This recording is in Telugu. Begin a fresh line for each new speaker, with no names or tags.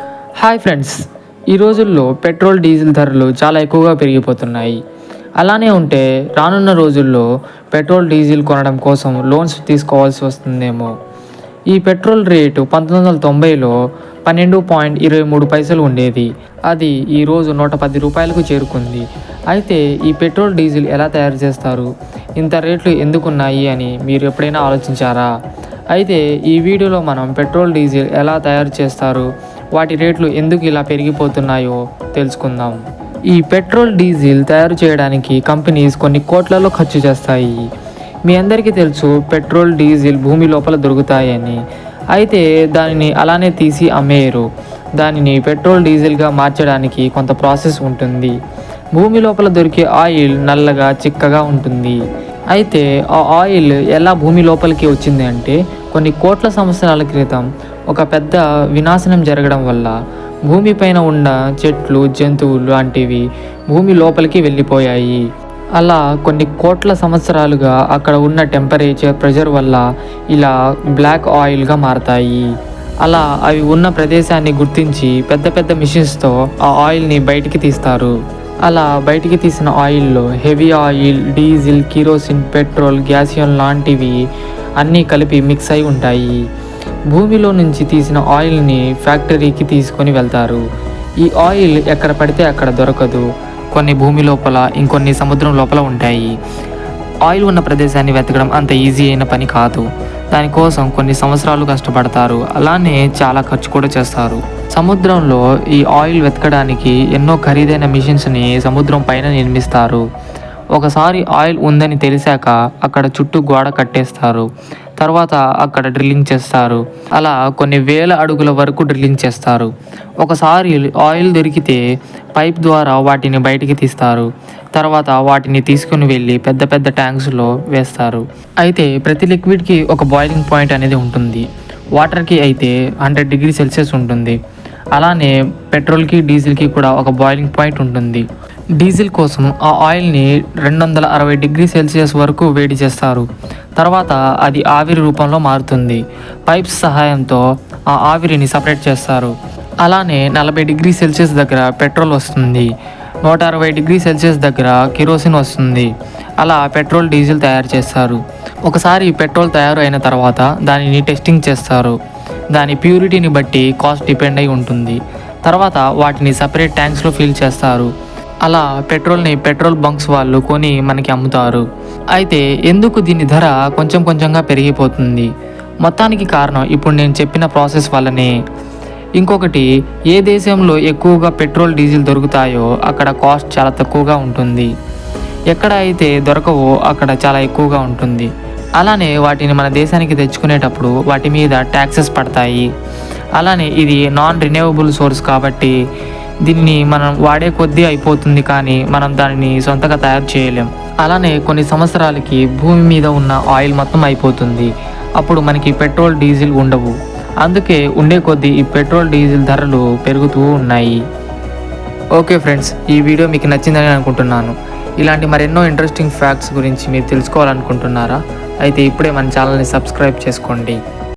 హాయ్ ఫ్రెండ్స్ ఈ రోజుల్లో పెట్రోల్ డీజిల్ ధరలు చాలా ఎక్కువగా పెరిగిపోతున్నాయి. అలానే ఉంటే రానున్న రోజుల్లో పెట్రోల్ డీజిల్ కొనడం కోసం లోన్స్ తీసుకోవాల్సి వస్తుందేమో. ఈ పెట్రోల్ రేటు పంతొమ్మిది వందల తొంభైలో పన్నెండు పాయింట్ ఇరవై మూడు పైసలు ఉండేది. అది ఈరోజు నూట పది రూపాయలకు చేరుకుంది. అయితే ఈ పెట్రోల్ డీజిల్ ఎలా తయారు చేస్తారు? ఇంత రేట్లు ఎందుకున్నాయి అని మీరు ఎప్పుడైనా ఆలోచించారా? అయితే ఈ వీడియోలో మనం పెట్రోల్ డీజిల్ ఎలా తయారు చేస్తారు? వాటి రేట్లు ఎందుకు ఇలా పెరిగిపోతున్నాయో తెలుసుకుందాం. ఈ పెట్రోల్ డీజిల్ తయారు చేయడానికి కంపెనీస్ కొన్ని కోట్లలో ఖర్చు చేస్తాయి. మీ అందరికీ తెలుసు పెట్రోల్ డీజిల్ భూమి లోపల దొరుకుతాయని. అయితే దానిని అలానే తీసి అమ్మేయరు. దానిని పెట్రోల్ డీజిల్గా మార్చడానికి కొంత ప్రాసెస్ ఉంటుంది. భూమి లోపల దొరికే ఆయిల్ నల్లగా చిక్కగా ఉంటుంది. అయితే ఆ ఆయిల్ ఎలా భూమి లోపలికి వచ్చింది అంటే కొన్ని కోట్ల సంవత్సరాల క్రితం ఒక పెద్ద వినాశనం జరగడం వల్ల భూమిపైన ఉన్న చెట్లు జంతువులు లాంటివి భూమి లోపలికి వెళ్ళిపోయాయి. అలా కొన్ని కోట్ల సంవత్సరాలుగా అక్కడ ఉన్న టెంపరేచర్ ప్రెషర్ వల్ల ఇలా బ్లాక్ ఆయిల్గా మారతాయి. అలా అవి ఉన్న ప్రదేశాన్ని గుర్తించి పెద్ద పెద్ద మిషన్స్తో ఆ ఆయిల్ని బయటికి తీస్తారు. అలా బయటికి తీసిన ఆయిల్లో heavy oil diesel kerosene petrol గ్యాసియన్ లాంటివి అన్నీ కలిపి మిక్స్ అయి ఉంటాయి. భూమిలో నుంచి తీసిన ఆయిల్ని ఫ్యాక్టరీకి తీసుకొని వెళ్తారు. ఈ ఆయిల్ ఎక్కడ పడితే అక్కడ దొరకదు. కొన్ని భూమి లోపల ఇంకొన్ని సముద్రం లోపల ఉంటాయి. ఆయిల్ ఉన్న ప్రదేశాన్ని వెతకడం అంత ఈజీ అయిన పని కాదు. దానికోసం కొన్ని సంవత్సరాలు కష్టపడతారు. అలానే చాలా ఖర్చు కూడా చేస్తారు. సముద్రంలో ఈ ఆయిల్ వెతకడానికి ఎన్నో ఖరీదైన మిషన్స్ని సముద్రం పైన నిర్మిస్తారు. ఒకసారి ఆయిల్ ఉందని తెలిసాక అక్కడ చుట్టూ గోడ కట్టేస్తారు. తర్వాత అక్కడ డ్రిల్లింగ్ చేస్తారు. అలా కొన్ని వేల అడుగుల వరకు డ్రిల్లింగ్ చేస్తారు. ఒకసారి ఆయిల్ దొరికితే పైప్ ద్వారా వాటిని బయటికి తీస్తారు. తర్వాత వాటిని తీసుకుని వెళ్ళి పెద్ద పెద్ద ట్యాంక్స్లో వేస్తారు. అయితే ప్రతి లిక్విడ్కి ఒక బాయిలింగ్ పాయింట్ అనేది ఉంటుంది. వాటర్కి అయితే హండ్రెడ్ డిగ్రీ సెల్సియస్ ఉంటుంది. అలానే పెట్రోల్కి డీజిల్కి కూడా ఒక బాయిలింగ్ పాయింట్ ఉంటుంది. డీజిల్ కోసం ఆ ఆయిల్ని రెండు వందల అరవై డిగ్రీ సెల్సియస్ వరకు వేడి చేస్తారు. తర్వాత అది ఆవిరి రూపంలో మారుతుంది. పైప్స్ సహాయంతో ఆ ఆవిరిని సపరేట్ చేస్తారు. అలానే నలభై డిగ్రీ సెల్సియస్ దగ్గర పెట్రోల్ వస్తుంది. నూట అరవై డిగ్రీ సెల్సియస్ దగ్గర కిరోసిన్ వస్తుంది. అలా పెట్రోల్ డీజిల్ తయారు చేస్తారు. ఒకసారి పెట్రోల్ తయారు అయిన తర్వాత దానిని టెస్టింగ్ చేస్తారు. దాని ప్యూరిటీని బట్టి కాస్ట్ డిపెండ్ అయి ఉంటుంది. తర్వాత వాటిని సపరేట్ ట్యాంక్స్లో ఫిల్ చేస్తారు. అలా పెట్రోల్ని పెట్రోల్ బంక్స్ వాళ్ళు కొని మనకి అమ్ముతారు. అయితే ఎందుకు దీని ధర కొంచెం కొంచెంగా పెరిగిపోతుంది? మొత్తానికి కారణం ఇప్పుడు నేను చెప్పిన ప్రాసెస్ వల్లనే. ఇంకొకటి ఏ దేశంలో ఎక్కువగా పెట్రోల్ డీజిల్ దొరుకుతాయో అక్కడ కాస్ట్ చాలా తక్కువగా ఉంటుంది. ఎక్కడ అయితే దొరకవో అక్కడ చాలా ఎక్కువగా ఉంటుంది. అలానే వాటిని మన దేశానికి తెచ్చుకునేటప్పుడు వాటి మీద ట్యాక్సెస్ పడతాయి. అలానే ఇది నాన్ రిన్యూవబుల్ సోర్స్ కాబట్టి దీన్ని మనం వాడే కొద్దీ అయిపోతుంది కానీ మనం దానిని సొంతగా తయారు చేయలేం. అలానే కొన్ని సంవత్సరాలకి భూమి మీద ఉన్న ఆయిల్ మొత్తం అయిపోతుంది. అప్పుడు మనకి పెట్రోల్ డీజిల్ ఉండవు. అందుకే ఉండే కొద్దీ ఈ పెట్రోల్ డీజిల్ ధరలు పెరుగుతూ ఉన్నాయి. ఓకే ఫ్రెండ్స్ ఈ వీడియో మీకు నచ్చిందని అనుకుంటున్నాను. ఇలాంటి మరెన్నో ఇంట్రెస్టింగ్ ఫ్యాక్ట్స్ గురించి మీరు తెలుసుకోవాలనుకుంటున్నారా? అయితే ఇప్పుడే మన ఛానల్ని సబ్స్క్రైబ్ చేసుకోండి.